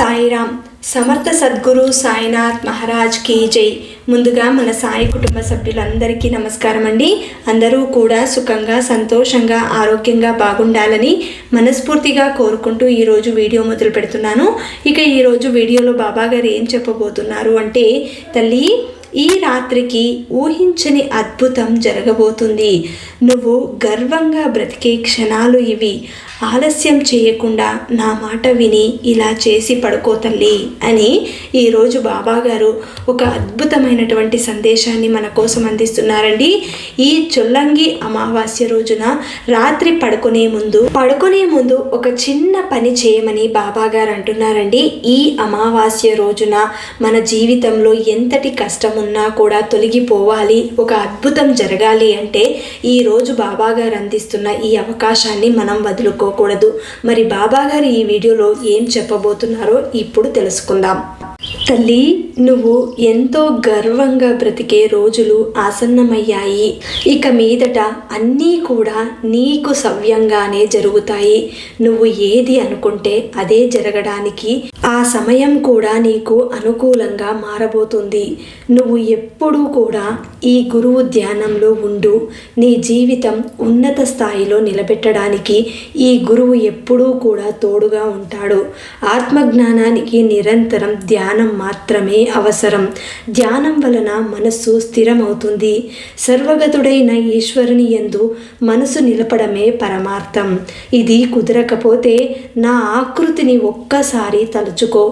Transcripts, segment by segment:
సాయిరామ్ సమర్థ సద్గురు సాయినాథ్ మహారాజ్ కీ జై. ముందుగా మన సాయి కుటుంబ సభ్యులందరికీ నమస్కారం అండి అందరూ కూడా సుఖంగా సంతోషంగా ఆరోగ్యంగా బాగుండాలని మనస్ఫూర్తిగా కోరుకుంటూ ఈరోజు వీడియో మొదలు పెడుతున్నాను. ఇక ఈరోజు వీడియోలో బాబా గారు ఏం చెప్పబోతున్నారు అంటే తల్లి ఈ రాత్రికి ఊహించని అద్భుతం జరగబోతుంది. నువ్వు గర్వంగా బ్రతికే క్షణాలు ఇవి. ఆలస్యం చేయకుండా నా మాట విని ఇలా చేసి పడుకో తల్లి అని ఈరోజు బాబాగారు ఒక అద్భుతమైనటువంటి సందేశాన్ని మన కోసం అందిస్తున్నారండి. ఈ చొల్లంగి అమావాస్య రోజున రాత్రి పడుకునే ముందు పడుకునే ముందు ఒక చిన్న పని చేయమని బాబాగారు అంటున్నారండి. ఈ అమావాస్య రోజున మన జీవితంలో ఎంతటి కష్టం ఉన్నా కూడా తొలగిపోవాలి ఒక అద్భుతం జరగాలి అంటే ఈ రోజు అందిస్తున్న ఈ అవకాశాన్ని మనం వదులుకో వదులుకోకూడదు మరి బాబా గారు ఈ వీడియోలో ఏం చెప్పబోతున్నారో ఇప్పుడు తెలుసుకుందాం. తల్లి నువ్వు ఎంతో గర్వంగా బ్రతికే రోజులు ఆసన్నమయ్యాయి. ఇక మీదట అన్నీ కూడా నీకు సవ్యంగానే జరుగుతాయి. నువ్వు ఏది అనుకుంటే అదే జరగడానికి ఆ సమయం కూడా నీకు అనుకూలంగా మారబోతుంది. నువ్వు ఎప్పుడూ కూడా ఈ గురువు ధ్యానంలో ఉండు. నీ జీవితం ఉన్నత స్థాయిలో నిలబెట్టడానికి ఈ గురువు ఎప్పుడూ కూడా తోడుగా ఉంటాడు. ఆత్మజ్ఞానానికి నిరంతరం ధ్యానం మాత్రమే అవసరం. ధ్యానం వలన మనస్సు స్థిరమవుతుంది. సర్వగతుడైన ఈశ్వరుని యందు మనసు నిలపడమే పరమార్థం. ఇది కుదరకపోతే నా ఆకృతిని ఒక్కసారి మర్చుకో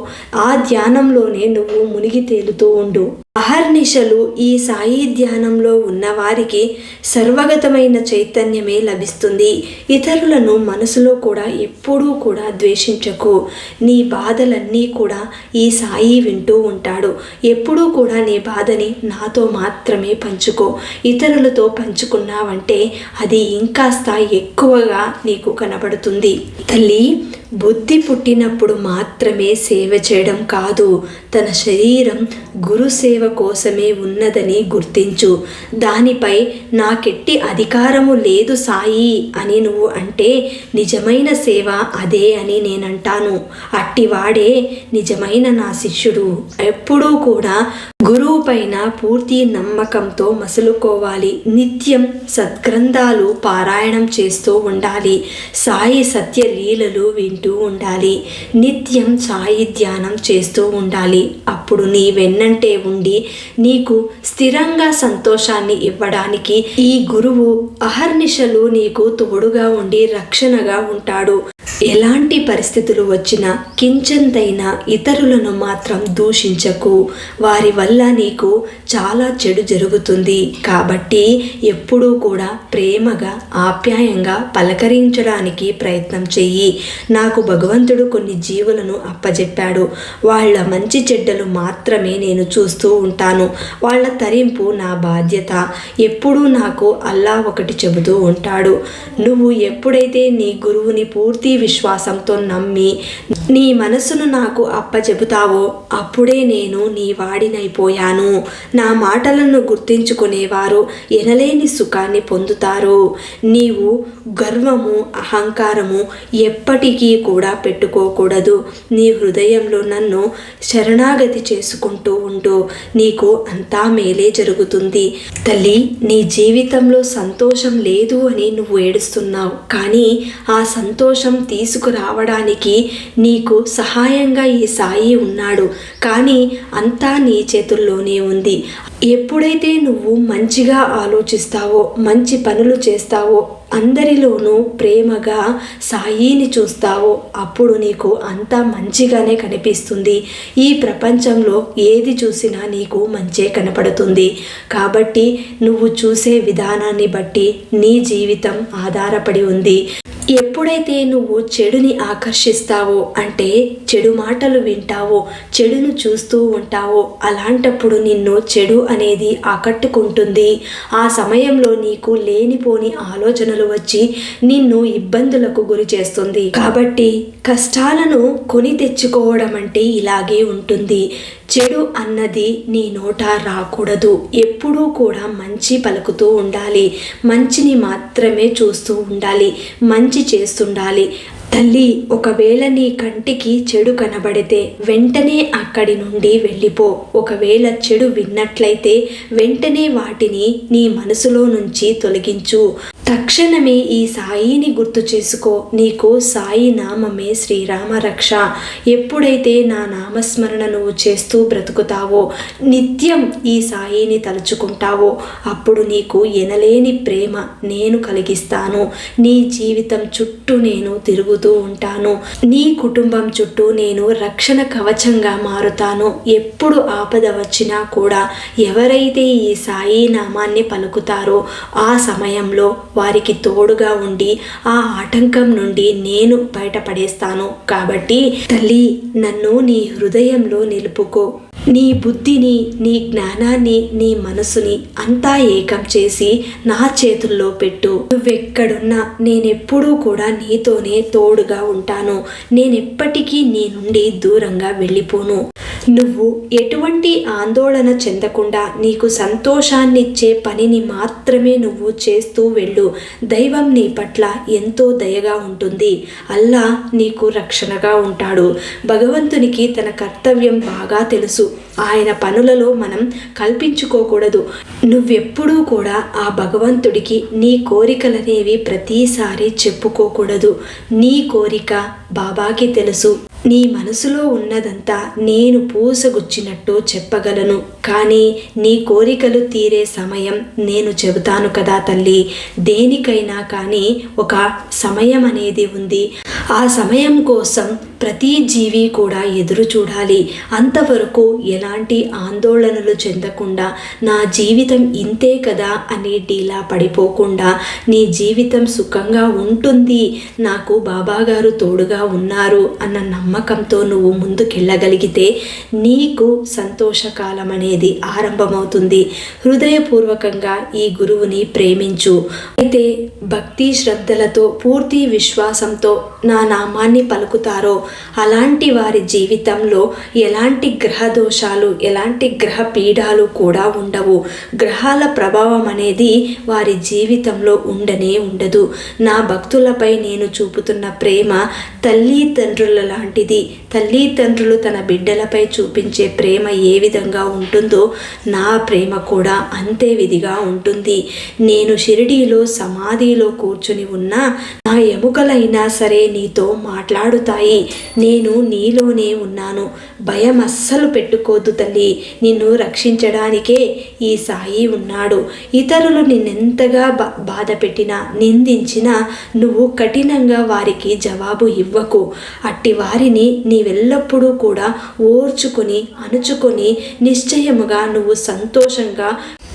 ఆ ధ్యానంలోనే నువ్వు మునిగి తేలుతూ ఉండు. అహర్నిశలు ఈ సాయి ధ్యానంలో ఉన్నవారికి సర్వగతమైన చైతన్యమే లభిస్తుంది. ఇతరులను మనసులో కూడా ఎప్పుడూ కూడా ద్వేషించకు. నీ బాధలన్నీ కూడా ఈ సాయి వింటూ ఉంటాడు. ఎప్పుడూ కూడా నీ బాధని నాతో మాత్రమే పంచుకో. ఇతరులతో పంచుకున్నావంటే అది ఇంకాస్త ఎక్కువగా నీకు కనబడుతుంది. తల్లి బుద్ధి పుట్టినప్పుడు మాత్రమే సేవ చేయడం కాదు. తన శరీరం గురు సేవ కోసమే ఉన్నదని గుర్తించు. దానిపై నాకెట్టి అధికారము లేదు సాయి అని నువ్వు అంటే నిజమైన సేవ అదే అని నేనంటాను. అట్టివాడే నిజమైన నా శిష్యుడు. ఎప్పుడూ కూడా గురువు పైన పూర్తి నమ్మకంతో మసులుకోవాలి. నిత్యం సద్గ్రంథాలు పారాయణం చేస్తూ ఉండాలి. సాయి సత్య లీలలు వింటూ ఉండాలి. నిత్యం సాయి ధ్యానం చేస్తూ ఉండాలి. అప్పుడు నీ వెన్నంటే ఉండి నీకు స్థిరంగా సంతోషాన్ని ఇవ్వడానికి ఈ గురువు అహర్నిశలు నీకు తోడుగా ఉండి రక్షణగా ఉంటాడు. ఎలాంటి పరిస్థితులు వచ్చినా కించంతైనా ఇతరులను మాత్రం దూషించకు. వారి వల్ల నీకు చాలా చెడు జరుగుతుంది. కాబట్టి ఎప్పుడూ కూడా ప్రేమగా ఆప్యాయంగా పలకరించడానికి ప్రయత్నం చెయ్యి. నాకు భగవంతుడు కొన్ని జీవులను అప్పజెప్పాడు. వాళ్ళ మంచి చెడ్డలు మాత్రమే నేను చూస్తూ ఉంటాను. వాళ్ళ తరింపు నా బాధ్యత. ఎప్పుడూ నాకు అల్లా ఒకటి చెబుతూ ఉంటాడు. నువ్వు ఎప్పుడైతే నీ గురువుని పూర్తి విశ్వాసంతో నమ్మి నీ మనసును నాకు అప్పచెబుతావో అప్పుడే నేను నీ వాడినైపోయాను. నా మాటలను గుర్తించుకునేవారు ఎనలేని సుఖాన్ని పొందుతారు. నీవు గర్వము అహంకారము ఎప్పటికీ కూడా పెట్టుకోకూడదు. నీ హృదయంలో నన్ను శరణాగతి చేసుకుంటూ ఉంటూ నీకు అంతా మేలే జరుగుతుంది. తల్లి నీ జీవితంలో సంతోషం లేదు అని నువ్వు ఏడుస్తున్నావు. కానీ ఆ సంతోషం తీసుకురావడానికి నీకు సహాయంగా ఈ సాయి ఉన్నాడు. కానీ అంతా నీ చేతుల్లోనే ఉంది. ఎప్పుడైతే నువ్వు మంచిగా ఆలోచిస్తావో మంచి పనులు చేస్తావో అందరిలోనూ ప్రేమగా సాయిని చూస్తావో అప్పుడు నీకు అంతా మంచిగానే కనిపిస్తుంది. ఈ ప్రపంచంలో ఏది చూసినా నీకు మంచే కనపడుతుంది. కాబట్టి నువ్వు చూసే విధానాన్ని బట్టి నీ జీవితం ఆధారపడి ఉంది. ఎప్పుడైతే నువ్వు చెడుని ఆకర్షిస్తావో అంటే చెడు మాటలు వింటావో చెడును చూస్తూ ఉంటావో అలాంటప్పుడు నిన్ను చెడు అనేది ఆకట్టుకుంటుంది. ఆ సమయంలో నీకు లేనిపోని ఆలోచనలు వచ్చి నిన్ను ఇబ్బందులకు గురి చేస్తుంది. కాబట్టి కష్టాలను కొని తెచ్చుకోవడం అంటే ఇలాగే ఉంటుంది. చెడు అన్నది నీ నోట రాకూడదు. ఎప్పుడూ కూడా మంచి పలుకుతూ ఉండాలి. మంచిని మాత్రమే చూస్తూ ఉండాలి. మంచి చేస్తుండాలి. తల్లి ఒకవేళ నీ కంటికి చెడు కనబడితే వెంటనే అక్కడి నుండి వెళ్ళిపో. ఒకవేళ చెడు విన్నట్లయితే వెంటనే వాటిని నీ మనసులో నుంచి తొలగించు. తక్షణమే ఈ సాయిని గుర్తు చేసుకో. నీకు సాయి నామమే శ్రీరామ రక్ష. ఎప్పుడైతే నా నామస్మరణ నువ్వు చేస్తూ బ్రతుకుతావో నిత్యం ఈ సాయిని తలుచుకుంటావో అప్పుడు నీకు ఎనలేని ప్రేమ నేను కలిగిస్తాను. నీ జీవితం చుట్టూ నేను తిరుగుతూ ఉంటాను. నీ కుటుంబం చుట్టూ నేను రక్షణ కవచంగా మారుతాను. ఎప్పుడు ఆపద వచ్చినా కూడా ఎవరైతే ఈ సాయి నామాన్ని పలుకుతారో ఆ సమయంలో వారికి తోడుగా ఉండి ఆ ఆటంకం నుండి నేను బయటపడేస్తాను. కాబట్టి తల్లి నన్ను నీ హృదయంలో నిలుపుకో. నీ బుద్ధిని నీ జ్ఞానాన్ని నీ మనసుని అంతా ఏకం చేసి నా చేతుల్లో పెట్టు. నువ్వెక్కడున్నా నేనెప్పుడూ కూడా నీతోనే తోడుగా ఉంటాను. నేనెప్పటికీ నీ నుండి దూరంగా వెళ్ళిపోను. నువ్వు ఎటువంటి ఆందోళన చెందకుండా నీకు సంతోషాన్నిచ్చే పనిని మాత్రమే నువ్వు చేస్తూ వెళ్ళు. దైవం నీ పట్ల ఎంతో దయగా ఉంటుంది. అల్లా నీకు రక్షణగా ఉంటాడు. భగవంతునికి తన కర్తవ్యం బాగా తెలుసు. ఆయన పనులలో మనం కల్పించుకోకూడదు. నువ్వెప్పుడూ కూడా ఆ భగవంతుడికి నీ కోరికలనేవి ప్రతిసారి చెప్పుకోకూడదు. నీ కోరిక బాబాకి తెలుసు. నీ మనసులో ఉన్నదంతా నేను పూసగుచ్చినట్టు చెప్పగలను. కానీ నీ కోరికలు తీరే సమయం నేను చెబుతాను కదా తల్లి. దేనికైనా కానీ ఒక సమయం అనేది ఉంది. ఆ సమయం కోసం ప్రతి జీవి కూడా ఎదురు చూడాలి. అంతవరకు ఎలాంటి ఆందోళనలు చెందకుండా నా జీవితం ఇంతే కదా అని డీలా పడిపోకుండా నీ జీవితం సుఖంగా ఉంటుంది. నాకు బాబాగారు తోడుగా ఉన్నారు అన్న నమ్మకంతో నువ్వు ముందుకెళ్ళగలిగితే నీకు సంతోషకాలం అనేది ఆరంభమవుతుంది. హృదయపూర్వకంగా ఈ గురువుని ప్రేమించు. అయితే భక్తి శ్రద్ధలతో పూర్తి విశ్వాసంతో నా నామాన్ని పలుకుతారో అలాంటి వారి జీవితంలో ఎలాంటి గ్రహ దోషాలు ఎలాంటి గ్రహ పీడాలు కూడా ఉండవు. గ్రహాల ప్రభావం అనేది వారి జీవితంలో ఉండనే ఉండదు. నా భక్తులపై నేను చూపుతున్న ప్రేమ తల్లి తండ్రుల లాంటిది. తల్లి తండ్రులు తన బిడ్డలపై చూపించే ప్రేమ ఏ విధంగా ఉంటుందో నా ప్రేమ కూడా అంతే విధిగా ఉంటుంది. నేను షిరిడీలో సమాధిలో కూర్చుని ఉన్నా నా ఎముకలైనా సరే నీతో మాట్లాడుతాయి. నేను నీలోనే ఉన్నాను. భయం అస్సలు పెట్టుకోద్దు తల్లి. నిన్ను రక్షించడానికే ఈ సాయి ఉన్నాడు. ఇతరులు నిన్నెంతగా బా బాధ పెట్టినా నిందించినా నువ్వు కఠినంగా వారికి జవాబు ఇవ్వకు. అట్టి వారిని నీవెల్లప్పుడూ కూడా ఓర్చుకొని అణుచుకొని నిశ్చయముగా నువ్వు సంతోషంగా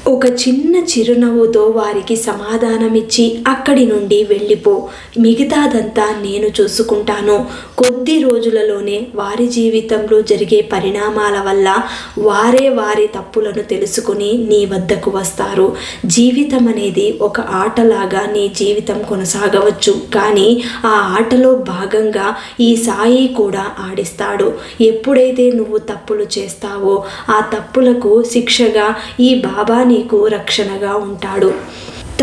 ఒక చిన్న చిరునవ్వుతో వారికి సమాధానమిచ్చి అక్కడి నుండి వెళ్ళిపో. మిగతాదంతా నేను చూసుకుంటాను. కొద్ది రోజులలోనే వారి జీవితంలో జరిగే పరిణామాల వల్ల వారే వారి తప్పులను తెలుసుకుని నీ వద్దకు వస్తారు. జీవితం అనేది ఒక ఆటలాగా నీ జీవితం కొనసాగవచ్చు. కానీ ఆ ఆటలో భాగంగా ఈ సాయి కూడా ఆడిస్తాడు. ఎప్పుడైతే నువ్వు తప్పులు చేస్తావో ఆ తప్పులకు శిక్షగా ఈ బాబాని నీకు రక్షణగా ఉంటాడు.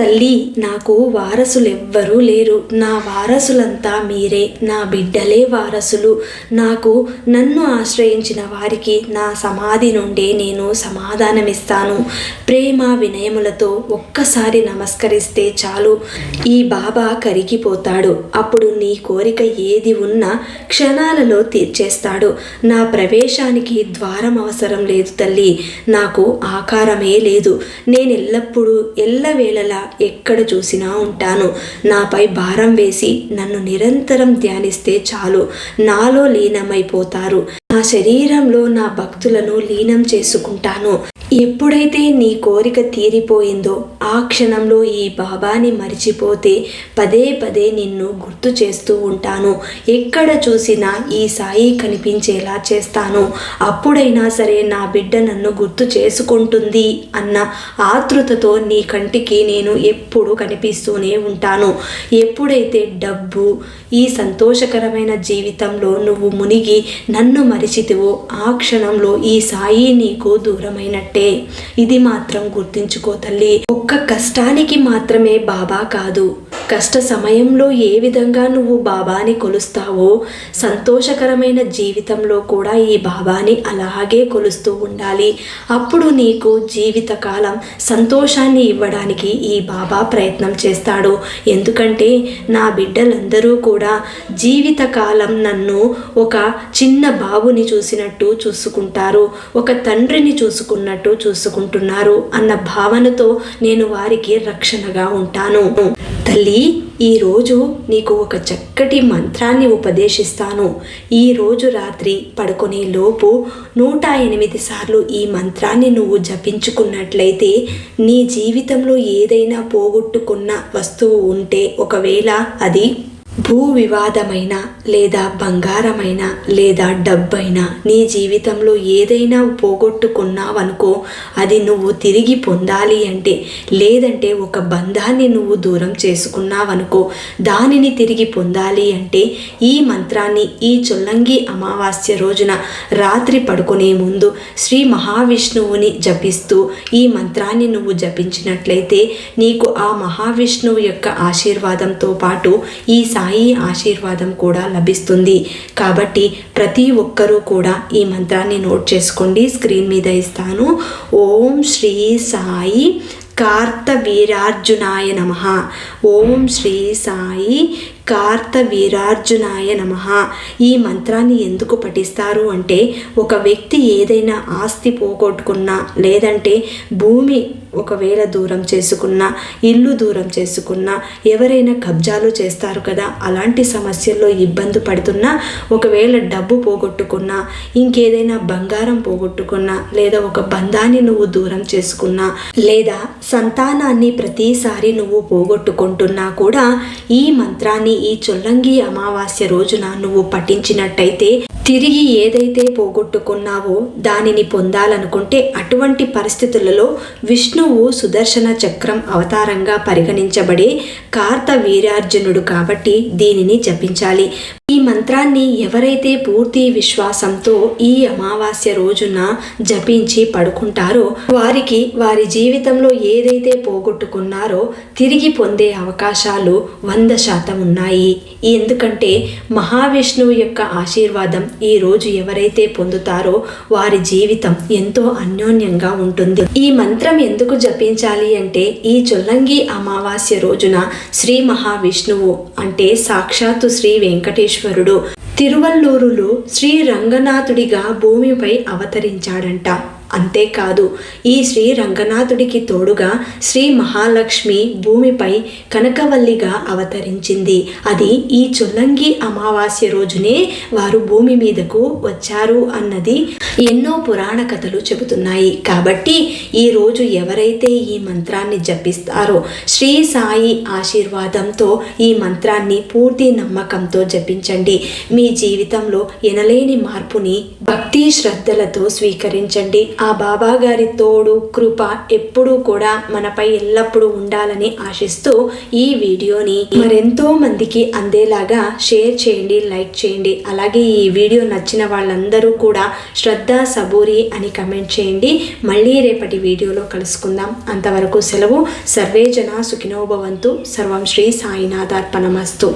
తల్లి నాకు వారసులెవ్వరూ లేరు. నా వారసులంతా మీరే. నా బిడ్డలే వారసులు. నాకు నన్ను ఆశ్రయించిన వారికి నా సమాధి నుండే నేను సమాధానమిస్తాను. ప్రేమ వినయములతో ఒక్కసారి నమస్కరిస్తే చాలు. ఈ బాబా కరిగిపోతాడు. అప్పుడు నీ కోరిక ఏది ఉన్నా క్షణాలలో తీర్చేస్తాడు. నా ప్రవేశానికి ద్వారం అవసరం లేదు తల్లి. నాకు ఆకారమే లేదు. నేను ఎల్లప్పుడూ ఎల్లవేళలా ఎక్కడ చూసినా ఉంటాను. నాపై భారం వేసి నన్ను నిరంతరం ధ్యానిస్తే చాలు. నాలో లీనమైపోతారు. నా శరీరంలో నా భక్తులను లీనం చేసుకుంటాను. ఎప్పుడైతే నీ కోరిక తీరిపోయిందో ఆ క్షణంలో ఈ బాబాని మరిచిపోతే పదే పదే నిన్ను గుర్తు చేస్తూ ఉంటాను. ఎక్కడ చూసినా ఈ సాయి కనిపించేలా చేస్తాను. అప్పుడైనా సరే నా బిడ్డ నన్ను గుర్తు చేసుకుంటుంది అన్న ఆతృతతో నీ కంటికి నేను ఎప్పుడు కనిపిస్తూనే ఉంటాను. ఎప్పుడైతే డబ్బు ఈ సంతోషకరమైన జీవితంలో నువ్వు మునిగి నన్ను మరిచితివో ఆ క్షణంలో ఈ సాయి నీకు దూరమైనట్టే. ఉంటే ఇది మాత్రం గుర్తించుకో తల్లి. ఒక్క కష్టానికి మాత్రమే బాబా కాదు. కష్ట సమయంలో ఏ విధంగా నువ్వు బాబాని కొలుస్తావో సంతోషకరమైన జీవితంలో కూడా ఈ బాబాని అలాగే కొలుస్తూ ఉండాలి. అప్పుడు నీకు జీవితకాలం సంతోషాన్ని ఇవ్వడానికి ఈ బాబా ప్రయత్నం చేస్తాడు. ఎందుకంటే నా బిడ్డలందరూ కూడా జీవితకాలం నన్ను ఒక చిన్న బాబుని చూసినట్టు చూసుకుంటారు. ఒక తండ్రిని చూసుకున్నట్టు చూసుకుంటున్నారు అన్న భావనతో నేను వారికి రక్షణగా ఉంటాను. తల్లి ఈరోజు నీకు ఒక చక్కటి మంత్రాన్ని ఉపదేశిస్తాను. ఈరోజు రాత్రి పడుకునే లోపు నూట ఎనిమిది సార్లు ఈ మంత్రాన్ని నువ్వు జపించుకున్నట్లయితే నీ జీవితంలో ఏదైనా పోగొట్టుకున్న వస్తువు ఉంటే ఒకవేళ అది భూ వివాదమైన లేదా బంగారమైన లేదా డబ్బైనా నీ జీవితంలో ఏదైనా పోగొట్టుకున్నావనుకో అది నువ్వు తిరిగి పొందాలి అంటే లేదంటే ఒక బంధాన్ని నువ్వు దూరం చేసుకున్నావనుకో దానిని తిరిగి పొందాలి అంటే ఈ మంత్రాన్ని ఈ చొల్లంగి అమావాస్య రోజున రాత్రి పడుకునే ముందు శ్రీ మహావిష్ణువుని జపిస్తూ ఈ మంత్రాన్ని నువ్వు జపించినట్లయితే నీకు ఆ మహావిష్ణువు యొక్క ఆశీర్వాదంతో పాటు ఈ సాయి ఆశీర్వాదం కూడా లభిస్తుంది. కాబట్టి ప్రతి ఒక్కరూ కూడా ఈ మంత్రాన్ని నోట్ చేసుకోండి. స్క్రీన్ మీద ఇస్తాను. ఓం శ్రీ సాయి కార్తవీరార్జునాయ నమ. ఓం శ్రీ సాయి కార్తవీరార్జునాయ నమ. ఈ మంత్రాన్ని ఎందుకు పఠిస్తారు అంటే ఒక వ్యక్తి ఏదైనా ఆస్తి పోగొట్టుకున్నా లేదంటే భూమి ఒకవేళ దూరం చేసుకున్నా ఇల్లు దూరం చేసుకున్నా ఎవరైనా కబ్జాలు చేస్తారు కదా అలాంటి సమస్యల్లో ఇబ్బంది పడుతున్నా ఒకవేళ డబ్బు పోగొట్టుకున్నా ఇంకేదైనా బంగారం పోగొట్టుకున్నా లేదా ఒక బంధాన్ని నువ్వు దూరం చేసుకున్నా లేదా సంతానాన్ని ప్రతిసారి నువ్వు పోగొట్టుకుంటున్నా కూడా ఈ మంత్రాన్ని ఈ చొల్లంగి అమావాస్య రోజున నువ్వు పఠించినట్టయితే తిరిగి ఏదైతే పోగొట్టుకున్నావో దానిని పొందాలనుకుంటే అటువంటి పరిస్థితులలో విష్ణు విష్ణువు సుదర్శన చక్రం అవతారంగా పరిగణించబడే కార్త వీరార్జునుడు కాబట్టి దీనిని జపించాలి. ఈ మంత్రాన్ని ఎవరైతే పూర్తి విశ్వాసంతో ఈ అమావాస్య రోజున జపించి పడుకుంటారో వారికి వారి జీవితంలో ఏదైతే పోగొట్టుకున్నారో తిరిగి పొందే అవకాశాలు వంద శాతం ఉన్నాయి. ఎందుకంటే మహావిష్ణువు యొక్క ఆశీర్వాదం ఈ రోజు ఎవరైతే పొందుతారో వారి జీవితం ఎంతో అన్యోన్యంగా ఉంటుంది. ఈ మంత్రం ఎందుకు జపించాలి అంటే ఈ చొల్లంగి అమావాస్య రోజున శ్రీ మహావిష్ణువు అంటే సాక్షాత్తు శ్రీ వెంకటేశ్వరుడు తిరువల్లూరులో శ్రీ రంగనాథుడిగా భూమిపై అవతరించాడంట. అంతేకాదు ఈ శ్రీ రంగనాథుడికి తోడుగా శ్రీ మహాలక్ష్మి భూమిపై కనకవల్లిగా అవతరించింది. అది ఈ చొల్లంగి అమావాస్య రోజునే వారు భూమి మీదకు వచ్చారు అన్నది ఎన్నో పురాణ కథలు చెబుతున్నాయి. కాబట్టి ఈ రోజు ఎవరైతే ఈ మంత్రాన్ని జపిస్తారో శ్రీ సాయి ఆశీర్వాదంతో ఈ మంత్రాన్ని పూర్తి నమ్మకంతో జపించండి. మీ జీవితంలో ఎనలేని మార్పుని భక్తి శ్రద్ధలతో స్వీకరించండి. ఆ బాబా గారి తోడు కృప ఎప్పుడూ కూడా మనపై ఎల్లప్పుడూ ఉండాలని ఆశిస్తూ ఈ వీడియోని మరెంతో మందికి అందేలాగా షేర్ చేయండి లైక్ చేయండి. అలాగే ఈ వీడియో నచ్చిన వాళ్ళందరూ కూడా శ్రద్ధ సబూరి అని కమెంట్ చేయండి. మళ్ళీ రేపటి వీడియోలో కలుసుకుందాం. అంతవరకు సెలవు. సర్వే జన సుఖినోభవంతు సర్వం శ్రీ సాయినాథార్పణమస్తు.